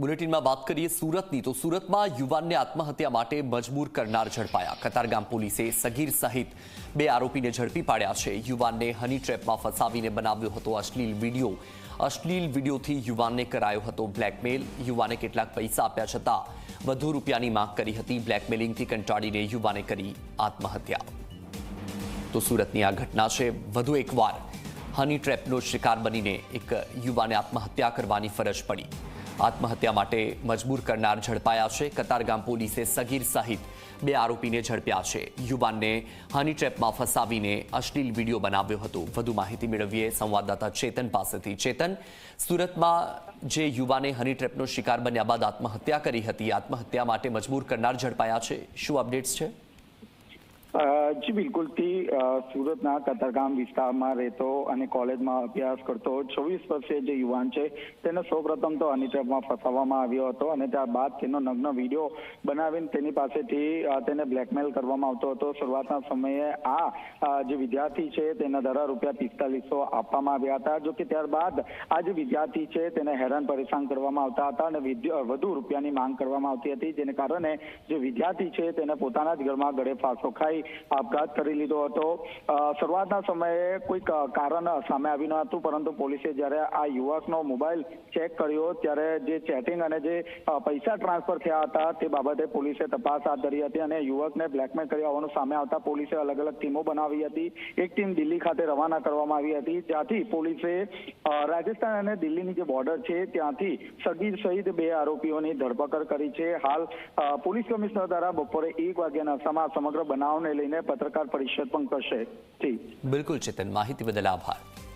બુલેટિનમાં વાત કરીએ સુરતની, તો સુરતમાં યુવાનને આત્મહત્યા માટે મજબૂર કરનાર ઝડપાયા. કતારગામ પોલીસે સગીર સહિત બે આરોપીને ઝડપી પાડ્યા છે. યુવાનને હની ટ્રેપમાં ફસાવીને બનાવ્યો હતો અશ્લીલ વીડિયો. અશ્લીલ વિડીયોથી યુવાનને કરાયો હતો બ્લેકમેલ. યુવાને કેટલાક પૈસા આપ્યા છતાં વધુ રૂપિયાની માંગ કરી હતી. બ્લેકમેલિંગથી કંટાળીને યુવાને કરી આત્મહત્યા. તો સુરતની આ ઘટના છે. વધુ એકવાર હની ટ્રેપનો શિકાર બનીને એક યુવાને આત્મહત્યા કરવાની ફરજ પડી. આત્મહત્યા માટે મજબૂર કરનાર ઝડપાયા છે. કતારગામ પોલીસે સગીર સહિત બે આરોપીને ઝડપ્યા છે. યુવાનને હની ટ્રેપમાં ફસાવીને અશ્લીલ વીડિયો બનાવ્યો હતો. વધુ માહિતી મેળવીએ સંવાદદાતા ચેતન પાસેથી. ચેતન, સુરતમાં જે યુવાને હની ટ્રેપનો શિકાર બન્યા બાદ આત્મહત્યા કરી હતી, આત્મહત્યા માટે મજબૂર કરનાર ઝડપાયા છે. શું અપડેટ્સ છે? જી બિલકુલથી સુરતના કતારગામ વિસ્તારમાં રહેતો અને કોલેજમાં અભ્યાસ કરતો છવ્વીસ વર્ષીય જે યુવાન છે, તેને સૌપ્રથમ તો હની ફસાવવામાં આવ્યો હતો અને ત્યારબાદ તેનો નગ્ન વીડિયો બનાવીને તેની પાસેથી તેને બ્લેકમેલ કરવામાં આવતો હતો. શરૂઆતના સમયે આ જે વિદ્યાર્થી છે, તેના દ્વારા રૂપિયા પિસ્તાલીસો આપવામાં આવ્યા હતા, જો કે ત્યારબાદ આ જે વિદ્યાર્થી છે, તેને હેરાન પરેશાન કરવામાં આવતા હતા અને વધુ રૂપિયાની માંગ કરવામાં આવતી હતી, જેને કારણે જે વિદ્યાર્થી છે, તેને પોતાના જ ઘરમાં ગળે ફાંસો ખાઈ આપઘાત કરી લીધો હતો. શરૂઆતના સમયે કોઈ કારણ સામે આવ્યું ન હતું, પરંતુ પોલીસે જ્યારે આ યુવકનો મોબાઈલ ચેક કર્યો, ત્યારે જે ચેટિંગ અને જે પૈસા ટ્રાન્સફર થયા હતા, તે બાબતે પોલીસે તપાસ હાથ ધરી હતી અને યુવકને બ્લેકમેલ કર્યા હોવાનું સામે આવતા પોલીસે અલગ અલગ ટીમો બનાવી હતી. એક ટીમ દિલ્હી ખાતે રવાના કરવામાં આવી હતી, જ્યાંથી પોલીસે રાજસ્થાન અને દિલ્હીની જે બોર્ડર છે, ત્યાંથી સગીર સહિત બે આરોપીઓની ધરપકડ કરી છે. હાલ પોલીસ કમિશનર દ્વારા બપોરે એક વાગ્યાના સમા સમગ્ર બનાવને લઈને પત્રકાર પરિષદ પણ કરશે. જી. બિલકુલ ચેતન. માહિતી બદલ આભાર.